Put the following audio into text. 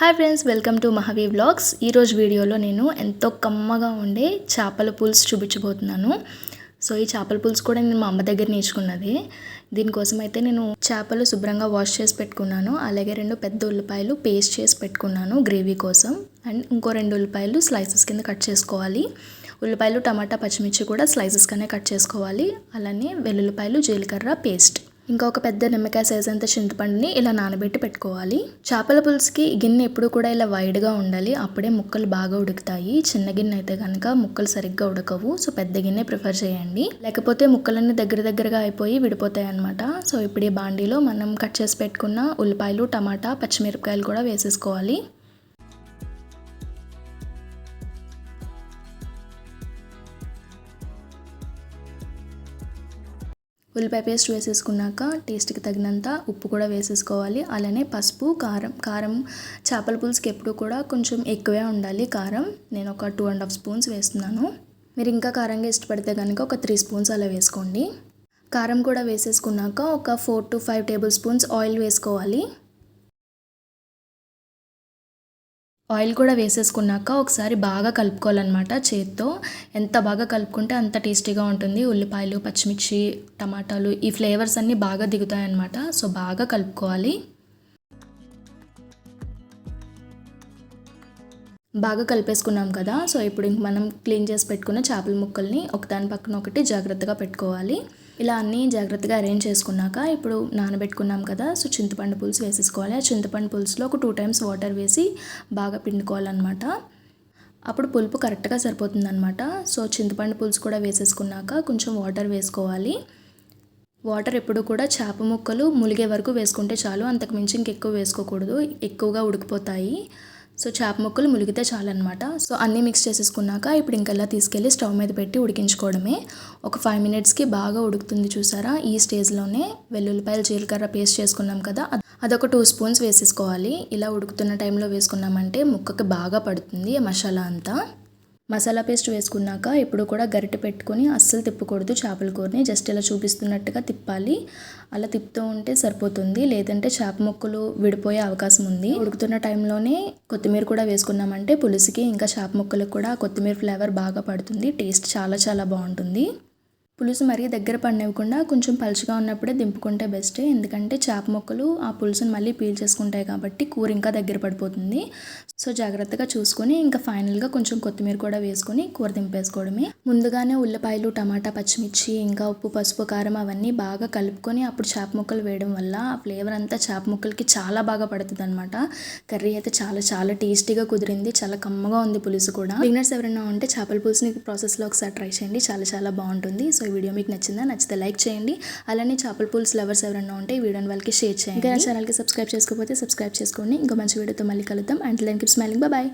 Hi friends welcome to Mahavi vlogs. ఈరోజు వీడియోలో నేను ఎంతో కమ్మగా ఉండే చేపల పులుసు చూపించబోతున్నాను. సో ఈ చేపల పులుసు కూడా నేను మా అమ్మ దగ్గర నేర్చుకున్నది. దీనికోసం అయితే నేను చేపలు శుభ్రంగా వాష్ చేసి పెట్టుకున్నాను. అలాగే రెండు పెద్ద ఉల్లిపాయలు పేస్ట్ చేసి పెట్టుకున్నాను గ్రేవీ కోసం. అండ్ ఇంకో రెండు ఉల్లిపాయలు స్లైసెస్ కింద కట్ చేసుకోవాలి. ఉల్లిపాయలు టమాటా పచ్చిమిర్చి కూడా స్లైసెస్గానే కట్ చేసుకోవాలి. అలానే వెల్లుల్లిపాయలు జీలకర్ర పేస్ట్. ఇంకా ఒక పెద్ద నిమ్మకాయ సైజ్ అంత చింతపండుని ఇలా నానబెట్టి పెట్టుకోవాలి. చేపల పులుసుకి గిన్నె ఎప్పుడు కూడా ఇలా వైడ్గా ఉండాలి. అప్పుడే ముక్కలు బాగా ఉడుకుతాయి. చిన్న గిన్నె అయితే కనుక ముక్కలు సరిగ్గా ఉడకవు. సో పెద్ద గిన్నె ప్రిఫర్ చేయండి. లేకపోతే ముక్కలన్నీ దగ్గర దగ్గరగా అయిపోయి విడిపోతాయి అనమాట సో ఇప్పుడు ఈ బాండీలో మనం కట్ చేసి పెట్టుకున్న ఉల్లిపాయలు టమాటా పచ్చిమిరపకాయలు కూడా వేసేసుకోవాలి. ఉల్లిపాయ పేస్ట్ వేసేసుకున్నాక టేస్ట్కి తగినంత ఉప్పు కూడా వేసేసుకోవాలి. అలానే పసుపు కారం కారం చేపల పులుసుకి ఎప్పుడు కూడా కొంచెం ఎక్కువే ఉండాలి కారం. నేను ఒక టూ అండ్ హాఫ్ స్పూన్స్ వేస్తున్నాను. మీరు ఇంకా కారంగా ఇష్టపడితే కనుక ఒక త్రీ స్పూన్స్ అలా వేసుకోండి. కారం కూడా వేసేసుకున్నాక ఒక four to five tablespoons oil వేసుకోవాలి. ఆయిల్ కూడా వేసేసుకున్నాక ఒకసారి బాగా కలుపుకోవాలన్నమాట చేత్తో. ఎంత బాగా కలుపుకుంటే అంత టేస్టీగా ఉంటుంది. ఉల్లిపాయలు పచ్చిమిర్చి టమాటాలు ఈ ఫ్లేవర్స్ అన్నీ బాగా దిగుతాయన్నమాట. సో బాగా కలుపుకోవాలి. బాగా కలిపేసుకున్నాం కదా. సో ఇప్పుడు ఇంక మనం క్లీన్ చేసి పెట్టుకున్న చేపల ముక్కల్ని ఒకదాని పక్కన ఒకటి జాగ్రత్తగా పెట్టుకోవాలి. ఇలా అన్నీ జాగ్రత్తగా అరేంజ్ చేసుకున్నాక ఇప్పుడు నానబెట్టుకున్నాం కదా సో చింతపండు పులుసు వేసేసుకోవాలి. ఆ చింతపండు పులుసులో ఒక టూ టైమ్స్ వాటర్ వేసి బాగా పిండుకోవాలన్నమాట. అప్పుడు పులుపు కరెక్ట్గా సరిపోతుందన్నమాట. సో చింతపండు పులుసు కూడా వేసేసుకున్నాక కొంచెం వాటర్ వేసుకోవాలి. వాటర్ ఎప్పుడు కూడా చేప ముక్కలు ములిగే వరకు వేసుకుంటే చాలు. అంతకు మించి ఇంకెక్కువ వేసుకోకూడదు. ఎక్కువగా ఉడికిపోతాయి. సో చేప ముక్కలు ములిగితే చాలన్నమాట. సో అన్నీ మిక్స్ చేసేసుకున్నాక ఇప్పుడు ఇంకెలా తీసుకెళ్ళి స్టవ్ మీద పెట్టి ఉడికించుకోవడమే. ఒక ఫైవ్ మినిట్స్కి బాగా ఉడుకుతుంది చూసారా? ఈ స్టేజ్లోనే వెల్లుల్లిపాయలు జీలకర్ర పేస్ట్ చేసుకున్నాం కదా? అదొక టూ స్పూన్స్ వేసేసుకోవాలి. ఇలా ఉడుకుతున్న టైంలో వేసుకున్నామంటే ముక్కకి బాగా పడుతుంది మసాలా అంతా. మసాలా పేస్ట్ వేసుకున్నాక ఎప్పుడు కూడా గరిటె పెట్టుకొని అస్సలు తిప్పకూడదు. చేపల కూరని జస్ట్ ఇలా చూపిస్తున్నట్టుగా తిప్పాలి. అలా తిప్పుతూ ఉంటే సరిపోతుంది. లేదంటే చేప ముక్కలు విడిపోయే అవకాశం ఉంది. ఉడుకుతున్న టైంలోనే కొత్తిమీర కూడా వేసుకున్నామంటే పులుసుకి ఇంకా చేప ముక్కలకు కూడా కొత్తిమీర ఫ్లేవర్ బాగా పడుతుంది. టేస్ట్ చాలా చాలా బాగుంటుంది. పులుసు మరీ దగ్గర పడినివ్వకుండా కొంచెం పలుచగా ఉన్నప్పుడే దింపుకుంటే బెస్ట్ ఎందుకంటే చేప ముక్కలు ఆ పులుసుని మళ్ళీ పీల్ చేసుకుంటాయి కాబట్టి కూర ఇంకా దగ్గర పడిపోతుంది. సో జాగ్రత్తగా చూసుకొని ఇంకా ఫైనల్గా కొంచెం కొత్తిమీర కూడా వేసుకొని కూర దింపేసుకోవడమే. ముందుగానే ఉల్లిపాయలు టమాటా పచ్చిమిర్చి ఇంకా ఉప్పు పసుపు కారం అవన్నీ బాగా కలుపుకొని అప్పుడు చేప ముక్కలు వేయడం వల్ల ఆ ఫ్లేవర్ అంతా చేప ముక్కలకి చాలా బాగా పడుతుంది అనమాట కర్రీ అయితే చాలా చాలా టేస్టీగా కుదిరింది. చాలా కమ్మగా ఉంది పులుసు కూడా. బిగినర్స్ ఎవరైనా ఉంటే చేపల పులుసుని ప్రాసెస్లో ఒకసారి ట్రై చేయండి. చాలా చాలా బాగుంటుంది. సో ఈ వీడియో మీకు నచ్చిందా నచ్చితే లైక్ చేయండి. అలానే చేపల పూల్స్ లవర్స్ ఎవరైనా ఉంటే ఈ వీడియోని వాళ్ళకి షేర్ చేయండి. ఇంకా నా ఛానల్కి సబ్స్క్రైబ్ చేసుకోకపోతే సబ్స్క్రైబ్ చేసుకోండి. ఇంకా మంచి వీడియోతో మళ్ళీ కలుద్దాం. And line keep smiling bye